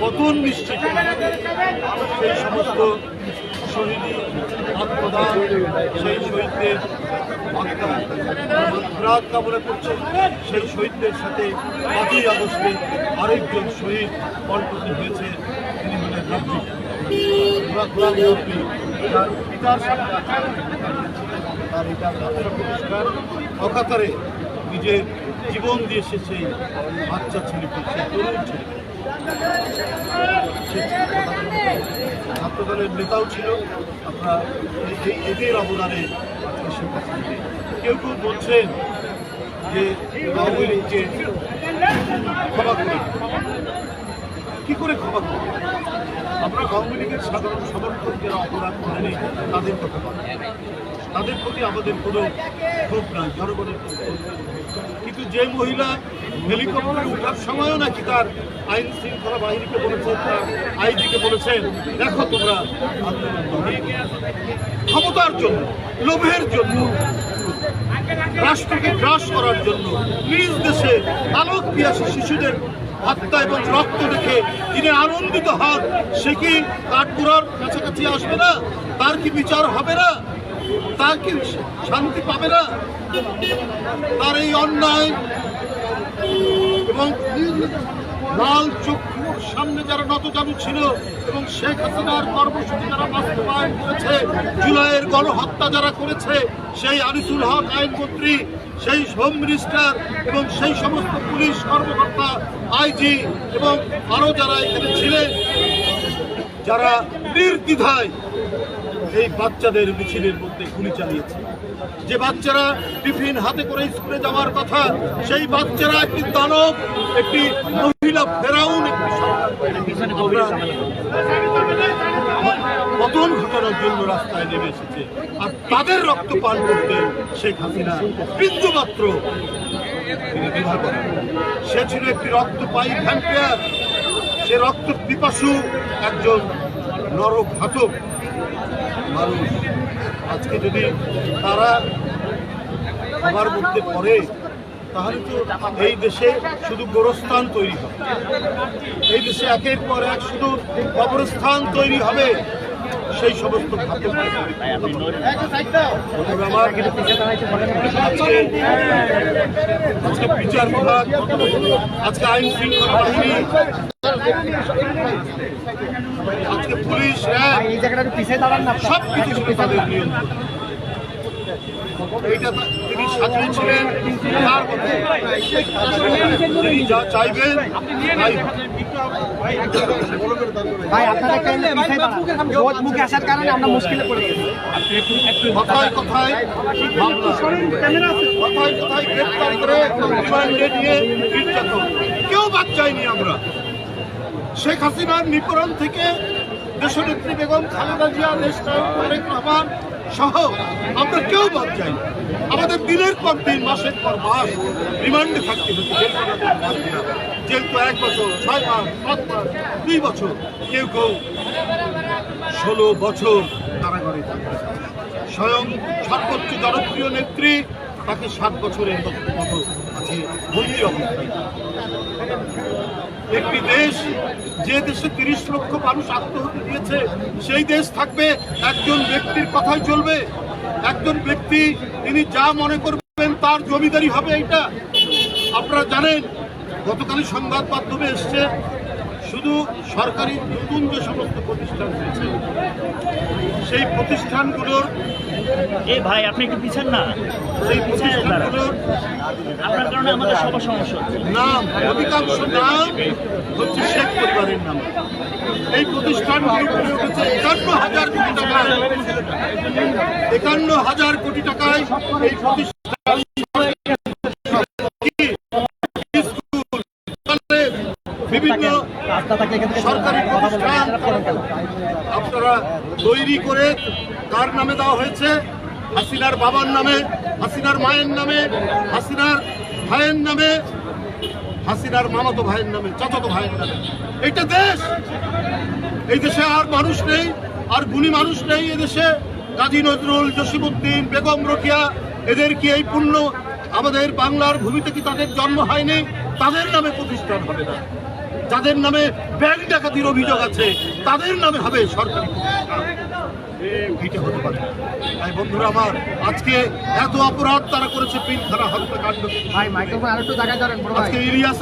পতন নিশ্চিত সেই সমস্ত শহীদী আত্মদান সেই শহীদদের আত্মা কামনা করছে। সেই শহীদদের সাথে পাঁচই আগস্টে আরেকজন শহীদ কণ্ঠটি হয়েছে, তিনি হলেন রাব্বি তার অকাতারে নিজের জীবন দিয়ে সে সেই বাচ্চা ছেলেকে সেই তরুণ ছেলে ছাত্রদলের নেতাও ছিল, আমরা এদের অবদানে শেখ হাসিনাকে কেউ কেউ বলছেন যে আওয়ামী লীগকে ক্ষমা করে কি করে করবে আমরা আওয়ামী লীগের সাধারণ সমর্থক যারা অপরাধ করেনি তাদের কথা তাদের প্রতি আমাদের কোনো ক্ষোভ নাই, জনগণের। কিন্তু যে মহিলা হেলিকপ্টারে ওঠার সময়ও নাকি তার আইন শৃঙ্খলা বাহিনীকে বলেছেন তার আইজিকে বলেছেন দেখো তোমরা ক্ষমতার জন্য, লোভের জন্য, রাষ্ট্রকে গ্রাস করার জন্য, নিজ দেশে আলোক পিয়াসী শিশুদের হত্যা এবং রক্ত দেখে তিনি আনন্দিত হন। সে কি কাঠগুড়ার কাছাকাছি আসবে না? তার কি বিচার হবে না? তার কি শান্তি পাবে না? তার এই অন্যায় এবং লাল চক্ষুর সামনে যারা নতজানু ছিল এবং শেখ হাসিনার কর্মসূচি যারা বাস্তবায়ন করেছে, জুলাইয়ের গণহত্যা যারা করেছে, সেই আনিসুল হক আইনমন্ত্রী, সেই হোম মিনিস্টার এবং সেই সমস্ত পুলিশ কর্মকর্তা, আইজি এবং আরও যারা এখানে ছিলেন, যারা নির্দ্বিধায় এই বাচ্চাদের মিছিলের মধ্যে গুলি চালিয়েছে। যে বাচ্চারা টিফিন হাতে করে স্কুলে যাওয়ার কথা, সেই বাচ্চারা একটি দানব, একটি মহিলা ফেরাউন পতন ঘটানোর জন্য রাস্তায় নেমে এসেছে। আর তাদের রক্ত পান করতে শেখ হাসিনা বিন্দু মাত্র তিনি দ্বিধা করেন। সে ছিল একটি রক্তপায়ী ভ্যাম্পিয়ার। সে রক্ত পিপাসু একজন নরঘাতক মানুষ, আজকে যদি তারা আমার মধ্যে পড়ে তাহলে তো এই দেশে শুধু গোরস্থান তৈরি হবে। এই দেশে একের পর এক শুধু কবরস্থান তৈরি হবে সেই সমস্ত আজকে বিচার বিভাগ আজকে আইন শৃঙ্খলা বাহিনী আজকে পুলিশ না। সব কিছু তাদের নিয়ন্ত্রণ। এইটা তিনি সাজিয়েছিলেন তার মধ্যে তিনি যা চাইবেন ভাই আপনারা কেন পিছিয়ে দাঁড়ান রোদ মুখে আসার কারণে আমরা মুশকিলে পড়ে গেছি? কথায় কথায় মামলা। কথায় কথায় গ্রেপ্তার করে রিমান্ডে নিয়ে নির্যাতন। কেউ বাদ চাইনি আমরা। শেখ হাসিনার নিপরণ থেকে দেশনেত্রী বেগম খালেদা জিয়া দেশনায়ক তারেক রহমান সহ আমরা কেউ বাদ যাই আমাদের দিনের পর দিন, মাসের পর মাস রিমান্ডে থাকতে হচ্ছে। জেল তো এক বছর, ছয় মাস, সাত মাস, দুই বছর, কেউ কেউ ষোলো বছর কারাগারে থাকতে। স্বয়ং সর্বোচ্চ জনপ্রিয় নেত্রী তাকে সাত বছরের মতো আছে বন্দি একটি দেশ, যে দেশে তিরিশ লক্ষ মানুষ আত্মহত্যা দিয়েছে সেই দেশ থাকবে একজন ব্যক্তির কথাই চলবে। একজন ব্যক্তি, তিনি যা মনে করবেন তার জমিদারি হবে এটা আপনারা জানেন, গতকালই সংবাদ মাধ্যমে এসছে শুধু সরকারি নতুন যে সমস্ত প্রতিষ্ঠান হয়েছে সেই প্রতিষ্ঠানগুলোর এই ভাই আপনি একটু পিছান না। সেই প্রতিষ্ঠানগুলোর আপনার কারণে আমাদের সবার সমস্যা নাম অধিকাংশ নাম হচ্ছে শেখ পরিবারের নাম। এই প্রতিষ্ঠানগুলো গড়ে উঠেছে একান্ন হাজার কোটি টাকায়। একান্ন হাজার কোটি টাকায় এই প্রতিষ্ঠান রাস্তা এখান থেকে সরকারি প্রতিষ্ঠান আপনারা আপনারা তৈরি করে কার নামে দেওয়া হয়েছে। হাসিনার বাবার নামে হাসিনার মায়ের নামে হাসিনার ভাইয়ের নামে হাসিনার মামাতো ভাইয়ের নামে চাচাতো ভাইয়ের নামে। এটা দেশ! এই দেশে আর মানুষ নেই আর গুণী মানুষ নেই এদেশে কাজী নজরুল জসিমুদ্দিন বেগম রোকিয়া এদের কি এই পুণ্য? আমাদের বাংলার ভূমিতে কি তাদের জন্ম হয়নি? তাদের নামে প্রতিষ্ঠান হবে না। যাদের নামে ব্যাংক ডাকাতির অভিযোগ আছে তাদের নামে হবে সরকারি। হতে পারে। তাই বন্ধুরা আমার আজকে এত অপরাধ তারা করেছে হত্যাকাণ্ড। আজকে ইলিয়াস